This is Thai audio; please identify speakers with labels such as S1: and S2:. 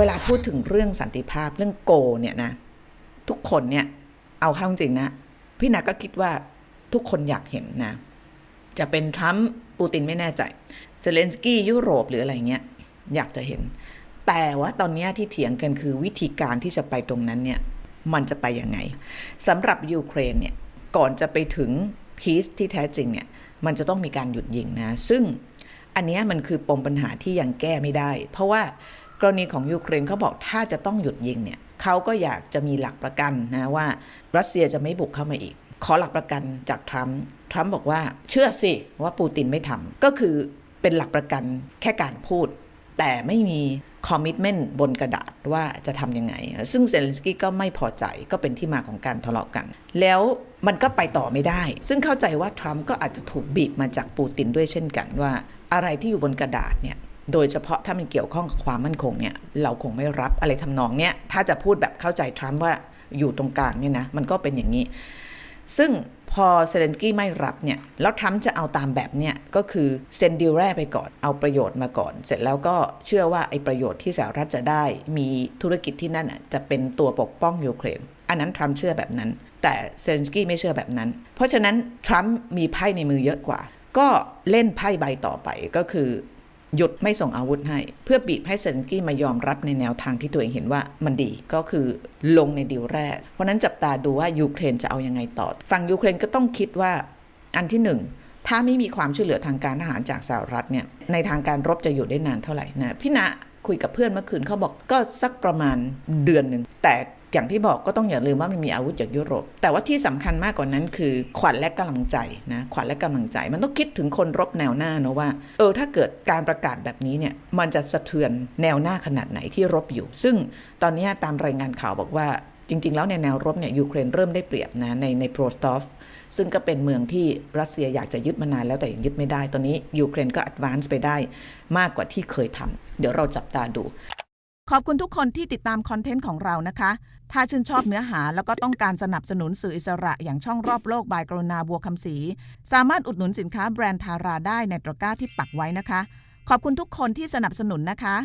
S1: เวลาพูดถึงเรื่องสันติภาพเรื่องโกเนี่ยนะ ทุกคนเนี่ยเอาเข้าจริงนะ พี่นาก็คิดว่าทุกคนอยากเห็นนะ จะเป็นทรัมป์ปูตินไม่แน่ใจเซเลนสกี้ยุโรปหรืออะไรเงี้ยอยากจะเห็น แต่ว่าตอนนี้ที่เถียงกันคือวิธีการที่จะไปตรงนั้นเนี่ยมันจะไปยังไงสำหรับยูเครนเนี่ยก่อนจะไปถึงพีซที่แท้จริงเนี่ยมันจะต้องมีการหยุดยิงนะ ซึ่งอันนี้มันคือปมปัญหาที่ยังแก้ไม่ได้ เพราะว่า กรณีของยูเครนเขาบอกถ้าจะต้องหยุดยิงเนี่ยเขาก็อยากจะมีหลักประกันนะว่ารัสเซียจะไม่บุกเข้ามาอีก ขอหลักประกันจากทรัมป์ทรัมป์บอกว่าเชื่อสิว่าปูตินไม่ทำก็คือเป็นหลักประกันแค่การพูด แต่ไม่มีคอมมิ t เมนต์บนกระดาษว่าจะทำยังไง ซึ่งเซเลนสกี้ก็ไม่พอใจก็เป็นที่มาของการทะเลาะกัน แล้วมันก็ไปต่อไม่ได้ ซึ่งเข้าใจว่าทรัมป์ก็อาจจะถูกบีบมาจากปูตินด้วยเช่นกันว่า อะไรที่อยู่บนกระดาษเนี่ย โดยเฉพาะถ้ามันเกี่ยวข้องกับความมั่นคงเนี่ยเราคงไม่รับอะไรทำนองเนี่ยถ้าจะพูดแบบเข้าใจทรัมป์ว่าอยู่ตรงกลางเนี่ยนะมันก็เป็นอย่างนี้ ซึ่งพอเซเลนกี้ไม่รับเนี่ยแล้วทรัมป์จะเอาตามแบบเนี่ยก็คือเซ็นดีลแรกไปก่อนเอาประโยชน์มาก่อน เสร็จแล้วก็เชื่อว่าไอ้ประโยชน์ที่สหรัฐจะได้ มีธุรกิจที่นั่นน่ะจะเป็นตัวปกป้องยูเครนอันนั้นทรัมป์เชื่อแบบนั้น แต่เซเลนสกี้ไม่เชื่อแบบนั้น เพราะฉะนั้นทรัมป์มีไพ่ในมือเยอะกว่า ก็เล่นไพ่ใบต่อไปก็คือ หยุดไม่ส่งอาวุธให้ เพื่อบีบให้เซนสกี้มายอมรับในแนวทางที่ตัวเองเห็นว่ามันดีก็คือลงในดีลแรก เพราะนั้นจับตาดูว่ายูเครนจะเอายังไงต่อ ฝั่งยูเครนก็ต้องคิดว่าอันที่หนึ่งถ้าไม่มีความช่วยเหลือทางการทหารจากสหรัฐเนี่ยในทางการรบจะอยู่ได้นานเท่าไหร่นะพี่ณคุยกับเพื่อนเมื่อคืนเขาบอกก็สักประมาณเดือนหนึ่งแต่ อย่างที่บอกก็ต้องอย่าลืมว่ามันมีอาวุธจากยุโรป แต่ว่าที่สำคัญมากกว่านั้นคือขวัญและกำลังใจนะขวัญและกำลังใจ มันต้องคิดถึงคนรบแนวหน้านะว่าเออถ้าเกิดการประกาศแบบนี้เนี่ยมันจะสะเทือนแนวหน้าขนาดไหนที่รบอยู่ ซึ่งตอนนี้ตามรายงานข่าวบอกว่าจริง ๆ แล้วในแนวรบเนี่ยยูเครนเริ่มได้เปรียบนะในในโปรสตอฟซึ่งก็เป็นเมืองที่รัสเซียอยากจะยึดมานานแล้วแต่ยังยึดไม่ได้ ตอนนี้ยูเครนก็ advance ไปได้มากกว่าที่เคยทำเดี๋ยวเราจับตาดู
S2: ขอบคุณทุกคนที่ติดตามคอนเทนต์ของเรานะคะ ถ้าชื่นชอบเนื้อหาแล้วก็ต้องการสนับสนุนสื่ออิสระอย่างช่องรอบโลกบายกรุณาบัวคำศรีสามารถอุดหนุนสินค้าแบรนด์ทาราได้ในตะกร้าที่ปักไว้นะคะ ขอบคุณทุกคนที่สนับสนุนนะคะ